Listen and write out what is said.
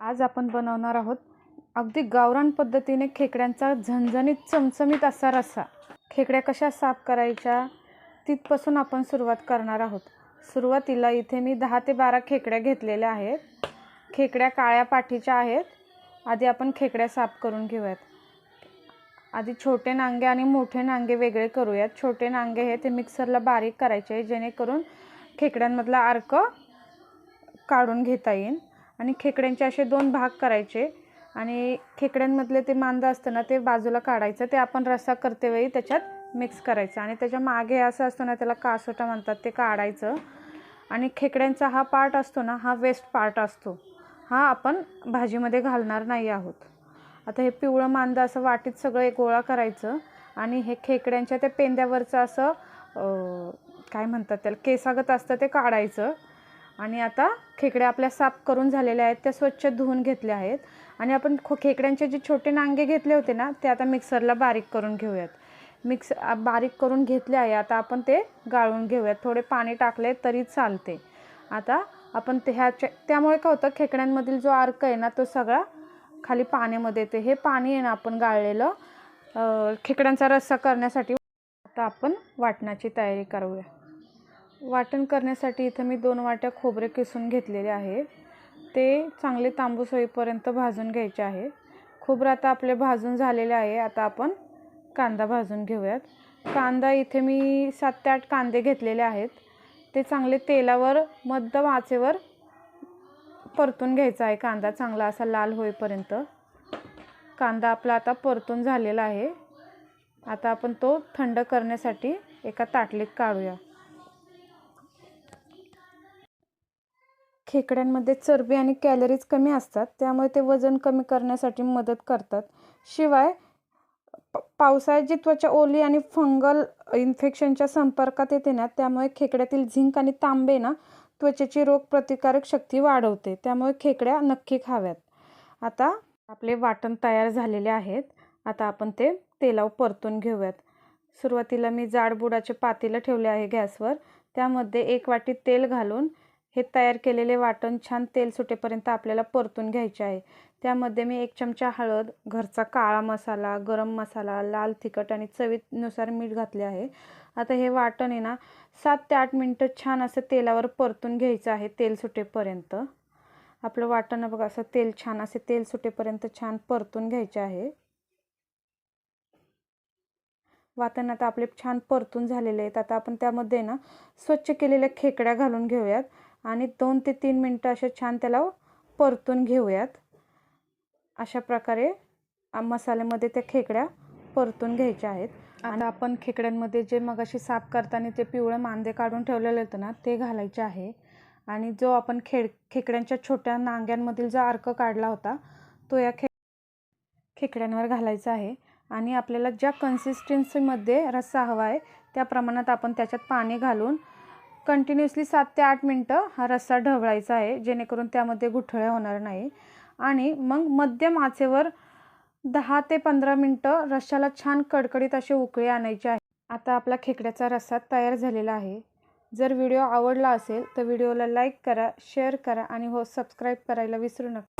आज आपण बनवणार आहोत अगदी गावरान पद्धतीने खेकड्यांचा झणझणीत चमचमीत असा रस्सा. खेकड्या कशा साफ करायच्या तिथपासून आपण सुरुवात करणार आहोत. सुरुवातीला इथे मी दहा ते बारा खेकड्या घेतलेल्या आहेत. खेकड्या काळ्या पाठीच्या आहेत. आधी आपण खेकड्या साफ करून घेऊयात. आधी छोटे नांगे आणि मोठे नांगे वेगळे करूयात. छोटे नांगे हे ते मिक्सरला बारीक करायचे आहे जेणेकरून खेकड्यांमधला अर्क काढून घेता येईल. आणि खेकड्यांचे असे दोन भाग करायचे. आणि खेकड्यांमधले ते मांदं असतं ना ते बाजूला काढायचं. ते आपण रस्सा करतेवेळी त्याच्यात मिक्स करायचं. आणि त्याच्यामागे असं असतं ना त्याला कासोटा म्हणतात ते काढायचं. आणि खेकड्यांचा हा पार्ट असतो ना हा वेस्ट पार्ट असतो. हा आपण भाजीमध्ये घालणार नाही आहोत. आता हे पिवळं मांदा असं वाटीत सगळं एक गोळा करायचं आणि हे खेकड्यांच्या त्या पेंद्यावरचं असं काय म्हणतात त्याला केसागत असतं ते काढायचं. आणि आता खेकड्या आपल्या साफ करून झालेल्या आहेत त्या स्वच्छ धुवून घेतल्या आहेत. आणि आपण खो खेकड्यांचे जे छोटे नांगे घेतले होते ना ते आता मिक्सरला बारीक करून घेऊयात. मिक्स बारीक करून घेतले आहे आता आपण ते गाळून घेऊयात. थोडे पाणी टाकले तरी चालते. आता आपण ते ह्याच्या त्यामुळे काय होतं खेकड्यांमधील जो अर्क आहे ना तो सगळा खाली पाण्यामध्ये येते. हे पाणी आहे ना आपण गाळलेलं. खेकड्यांचा रस्सा करण्यासाठी आता आपण वाटणाची तयारी करूया. वाटण करण्यासाठी इथं मी दोन वाट्या खोबरे किसून घेतलेले आहे. ते चांगले तांबूस होईपर्यंत भाजून घ्यायचे आहे. खोबरं आता आपले भाजून झालेले आहे. आता आपण कांदा भाजून घेऊयात. कांदा इथे मी सात ते आठ कांदे घेतलेले आहेत. ते चांगले तेलावर मध्य आचेवर परतून घ्यायचा आहे. कांदा चांगला असा लाल होईपर्यंत. कांदा आपला आता परतून झालेला आहे. आता आपण तो थंड करण्यासाठी एका ताटलीत काढूया. खेकड्यांमध्ये चरबी आणि कॅलरीज कमी असतात. त्यामुळे ते वजन कमी करण्यासाठी मदत करतात. शिवाय पावसाळ्यात जी त्वचा ओली आणि फंगल इन्फेक्शनच्या संपर्कात येते ना त्यामुळे खेकड्यातील झिंक आणि तांबे ना त्वचेची रोगप्रतिकारक शक्ती वाढवते. त्यामुळे खेकड्या नक्की खाव्यात. आता आपले वाटण तयार झालेले आहेत. आता आपण ते तेलावर परतून घेऊयात. सुरुवातीला मी जाड बुडाचे पातेलं ठेवले आहे गॅसवर. त्यामध्ये एक वाटी तेल घालून हे तयार केलेले वाटण छान तेल सुटेपर्यंत आपल्याला परतून घ्यायचे आहे. त्यामध्ये मी एक चमचा हळद घरचा काळा मसाला गरम मसाला लाल तिखट आणि चवीनुसार मीठ घातले आहे. आता हे वाटण आहे ना सात ते आठ मिनटं छान असं तेलावर परतून घ्यायचं आहे तेल सुटेपर्यंत. आपलं वाटण बघा असं तेल छान असे तेल सुटेपर्यंत छान परतून घ्यायचे आहे. वाटण आता आपले छान परतून झालेले आहेत. आता आपण त्यामध्ये ना स्वच्छ केलेल्या खेकड्या घालून घेऊयात. आणि दोन ते तीन मिनटं असे छान त्याला परतून घेऊयात. अशा प्रकारे मसाल्यामध्ये त्या खेकड्या परतून घ्यायच्या आहेत. आता आपण खेकड्यांमध्ये जे मगाशी साफ करताना ते पिवळं मांदे काढून ठेवलेले होते ना ते घालायचे आहे. आणि जो आपण खेड खेकड्यांच्या छोट्या नांग्यांमधील जो अर्क काढला होता तो या खे खेकड्यांवर घालायचा आहे. आणि आपल्याला ज्या कन्सिस्टन्सीमध्ये रस्सा हवा आहे त्या प्रमाणात आपण त्याच्यात पाणी घालून कंटिन्युअसली सात ते आठ मिनटं हा रस्सा ढवळायचा आहे जेणेकरून त्यामध्ये गुठळ्या होणार नाही. आणि मग मध्यम आचेवर दहा ते पंधरा मिनटं रश्श्याला छान कडकडीत असे उकळी आणायचे आहे. आता आपला खेकड्याचा रस्सा तयार झालेला आहे. जर व्हिडिओ आवडला असेल तर व्हिडिओला लाईक करा शेअर करा आणि हो सबस्क्राईब करायला विसरू नका.